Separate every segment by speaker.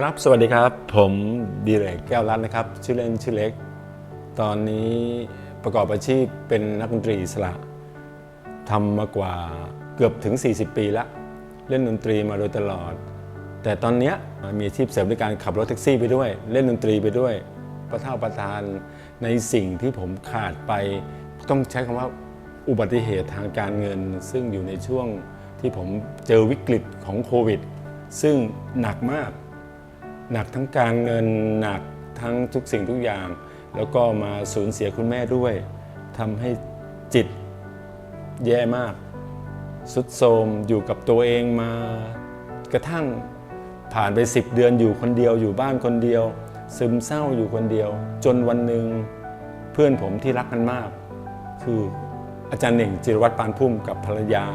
Speaker 1: ครับ สวัสดีครับ ผมดีเรกแก้วรัตน์นะครับ ชื่อเล่นชื่อเล็ก ตอนนี้ประกอบอาชีพเป็นนักดนตรีอิสระทำมากว่าเกือบถึง 40 ปีแล้วเล่นดนตรีมาโดยตลอด แต่ตอนนี้มีอาชีพเสริมด้วยการขับรถแท็กซี่ไปด้วย เล่นดนตรีไปด้วย ประเท่าประทานในสิ่งที่ผมขาดไป ต้องใช้คำว่าอุบัติเหตุทางการเงิน ซึ่งอยู่ในช่วงที่ผมเจอวิกฤตของโควิด ซึ่งหนักมาก หนักทั้งการเงินหนักทั้งทุกสิ่งทุกอย่าง แล้วก็มาสูญเสียคุณแม่ด้วยทำให้จิตแย่มากสุดโทมอยู่กับตัวเองมากระทั่งผ่านไป10เดือนอยู่คนเดียวอยู่บ้านคนเดียว ซึมเศร้าอยู่คนเดียว จนวันหนึ่งเพื่อนผมที่รักกันมาก คืออาจารย์เหน่งจิรวัตรปานพุ่มกับภรรยา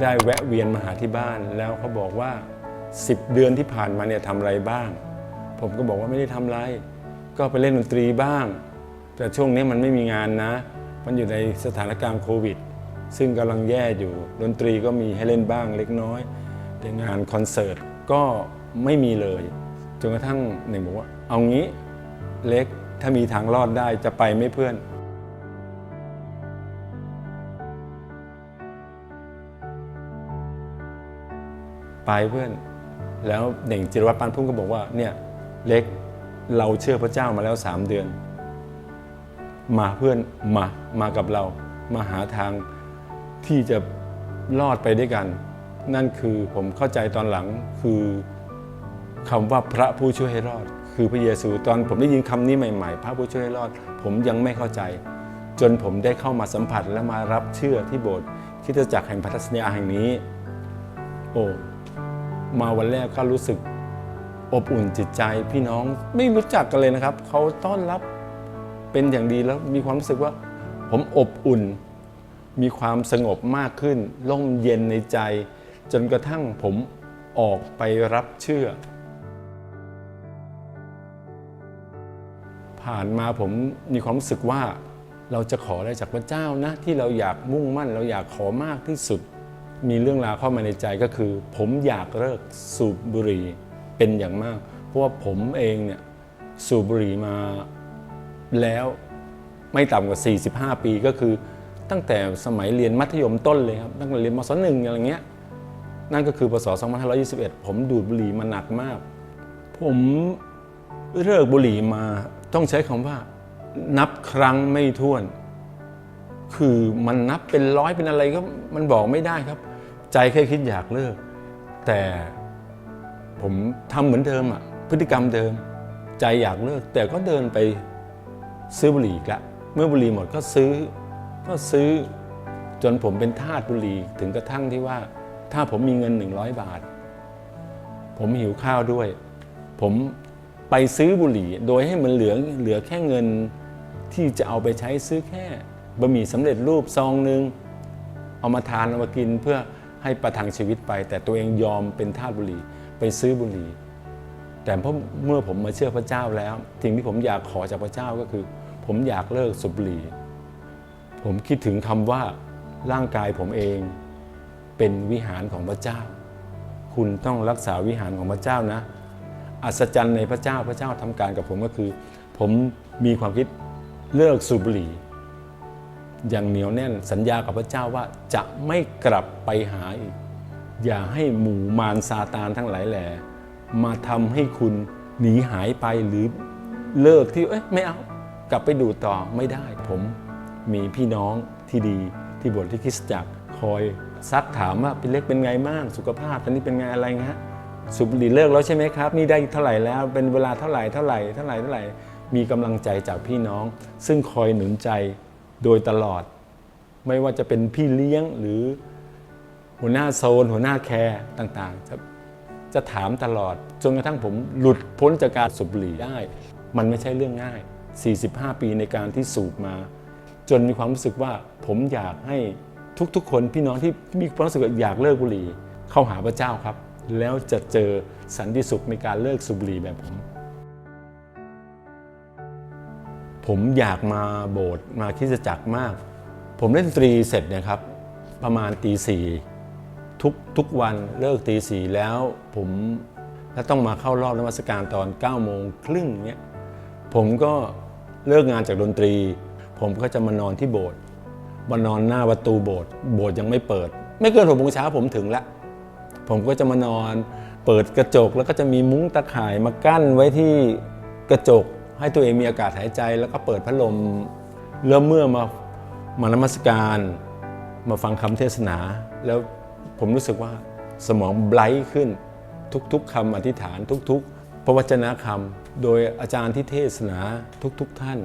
Speaker 1: ได้แวะเวียนมาหาที่บ้านแล้วเขาบอกว่า 10 เดือนที่ผ่านมาเนี่ยทำอะไรบ้าง ผมก็บอกว่าไม่ได้ทำอะไร ก็ไปเล่นดนตรีบ้าง แต่ช่วงนี้มันไม่มีงานนะ มันอยู่ในสถานการณ์โควิด ซึ่งกำลังแย่อยู่ดนตรีก็มีให้เล่นบ้างเล็กน้อย แต่งานคอนเสิร์ตก็ไม่มีเลยจนกระทั่งหนึ่งบอกว่า เอางี้เล็กถ้ามีทางรอดได้จะไปไม่เพื่อนไปเพื่อน แล้วเด่งจิรวัตรปานพุ่มก็บอกว่าเนี่ยเล็กเราเชื่อพระเจ้ามาแล้วสามเดือน มาเพื่อนมามากับเรา มาหาทางที่จะรอดไปด้วยกัน นั่นคือผมเข้าใจตอนหลังคือคำว่าพระผู้ช่วยให้รอด คือพระเยซูตอนผมได้ยินคำนี้ใหม่ๆ พระผู้ช่วยให้รอด ผมยังไม่เข้าใจ จนผมได้เข้ามาสัมผัสและมารับเชื่อที่โบสถ์คริดจักรแห่งพัทสัญญาแห่งนี้ โอ้ มาวันแรกก็รู้สึกอบอุ่นจิตใจพี่น้องไม่รู้จักกันเลยนะครับ เขาต้อนรับเป็นอย่างดีแล้วมีความรู้สึกว่า ผมอบอุ่น มีความสงบมากขึ้น ร่มเย็นในใจ จนกระทั่งผมออกไปรับเชื่อ ผ่านมาผมมีความรู้สึกว่าเราจะขออะไรจากพระเจ้านะ ที่เราอยากมุ่งมั่น เราอยากขอมากที่สุด มีเรื่องราวเข้ามาในใจก็คือ ผมอยากเลิกสูบบุหรี่เป็นอย่างมาก เพราะว่าผมเองเนี่ยสูบบุหรี่มาแล้วไม่ต่ำกว่า 45 ปีก็คือ ตั้งแต่สมัยเรียนมัธยมต้นเลยครับตั้งแต่เรียนมศหนึ่งอะไรเงี้ยนั่นก็คือพศ2521 ผมดูดบุหรี่มาหนักมาก ผมเลิกบุหรี่มาต้องใช้คำว่า นับครั้งไม่ถ้วน คือมันนับเป็นร้อยเป็นอะไรก็มันบอกไม่ได้ครับ ใจแค่คิดอยากเลิก แต่ผมทำเหมือนเดิมอะพฤติกรรมเดิม ใจอยากเลิก แต่ก็เดินไปซื้อบุหรี่อีกละเมื่อบุหรี่หมดก็ซื้อก็ซื้อจนผมเป็นทาสบุหรี่ถึงกระทั่งที่ว่า ถ้าผมมีเงิน 100 บาท ผมหิวข้าวด้วย ผมไปซื้อบุหรี่ โดยให้มันเหลือเหลือแค่เงินที่จะเอาไปใช้ซื้อแค่บะหมี่สำเร็จรูปซองหนึ่งเอามาทานเอามากินเพื่อ ให้ประทังชีวิตไป แต่ตัวเองยอมเป็นทาสบุหรี่ไปซื้อบุหรี่แต่เพราะเมื่อผมมาเชื่อพระเจ้าแล้วสิ่งที่ผมอยากขอจากพระเจ้าก็คือ ผมอยากเลิกสูบบุหรี่ผมคิดถึงคำว่าร่างกายผมเองเป็นวิหารของพระเจ้า คุณต้องรักษาวิหารของพระเจ้านะ อัศจรรย์ในพระเจ้าพระเจ้าทำการกับผมก็คือ ผมมีความคิดเลิกสูบบุหรี่ อย่างเหนียวแน่นสัญญากับพระเจ้าว่าจะไม่กลับไปหาอีก อย่าให้หมู่มารซาตานทั้งหลายแหล่มาทำให้คุณหนีหายไปหรือเลิกที่เอ้ยไม่เอากลับไปดูต่อไม่ได้ ผมมีพี่น้องที่ดีที่บวชที่คริสตจักรคอยซักถามว่าเป็นเล็กเป็นไงบ้างสุขภาพตอนนี้เป็นไงอะไรเงี้ยสูบบุหรี่เลิกแล้วใช่ไหมครับ นี่ได้เท่าไหร่แล้วเป็นเวลาเท่าไหร่เท่าไหร่เท่าไหร่เท่าไหร่มีกำลังใจจากพี่น้อง ซึ่งคอยหนุนใจ โดยตลอด ไม่ว่าจะเป็นพี่เลี้ยงหรือหัวหน้าโซน หัวหน้าแคร์ต่างๆจะจะถามตลอด จนกระทั่งผมหลุดพ้นจากการสูบบุหรี่ได้ มันไม่ใช่เรื่องง่าย 45 ปีในการที่สูบมา จนมีความรู้สึกว่าผมอยากให้ทุกๆ คนพี่น้องที่มีความรู้สึกอยากเลิกบุหรี่เข้าหาพระเจ้าครับ แล้วจะเจอสันติสุขในการเลิกสูบบุหรี่แบบผม ผมอยากมาโบสถ์มาคริสตจักรมาก ผมเล่นดนตรีเสร็จนี่ยครับประมาณตีสี่ทุกทุกวันเลิกตีสี่แล้วผมแล้วต้องมาเข้ารอบนมัสการตอน9ก้าโมงครึ่งเนี้ยผมก็เลิกงานจากดนตรี ผมก็จะมานอนที่โบสถ์มานอนหน้าประตูโบสถ์โบสถ์ยังไม่เปิด ไม่เกินหกโมงเช้าผมถึงละผมก็จะมานอน เปิดกระจกแล้วก็จะมีมุ้งตะข่ายมากั้นไว้ที่กระจก ให้ตัวเองมีอากาศหายใจ แล้วก็เปิดพัดลมแล้วเมื่อมามานมัสการมาฟังคำเทศนา แล้วผมรู้สึกว่าสมองไบรท์ขึ้นทุกๆคำอธิษฐานทุก ๆ พระวจนะคำโดยอาจารย์ที่เทศนาทุกๆท่าน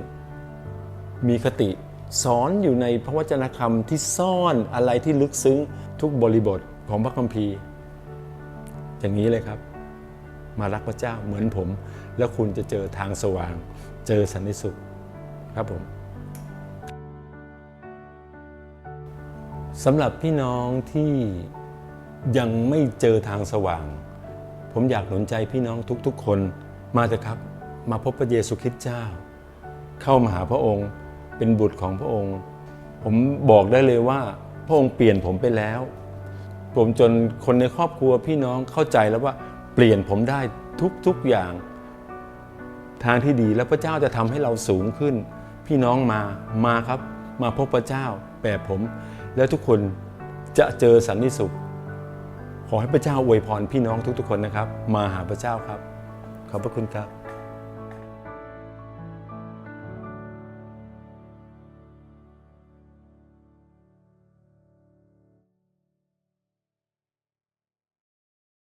Speaker 1: มีคติสอนอยู่ในพระวจนะคำที่ซ่อนอะไรที่ลึกซึ้งทุกบริบทของพระคัมภีร์ อย่างนี้เลยครับ มารักพระเจ้าเหมือนผม แล้วคุณจะเจอทางสว่าง เจอสันติสุขครับผมสำหรับพี่น้องที่ยังไม่เจอทางสว่าง ผมอยากหนุนใจพี่น้องทุกๆ คนมาเถอะครับ มาพบพระเยซูคริสต์เจ้า เข้ามาหาพระองค์เป็นบุตรของพระองค์ ผมบอกได้เลยว่า พระองค์เปลี่ยนผมไปแล้ว ผมจนคนในครอบครัวพี่น้องเข้าใจแล้วว่าเปลี่ยนผมได้ทุกๆอย่าง ทางที่ดีแล้วพระเจ้าจะทำให้เราสูงขึ้น พี่น้องมามาครับ มาพบพระเจ้าแบบผม แล้วทุกคนจะเจอสันนิสุข ขอให้พระเจ้าอวยพรพี่น้องทุกๆคนนะครับ มาหาพระเจ้าครับ ขอบพระคุณครับ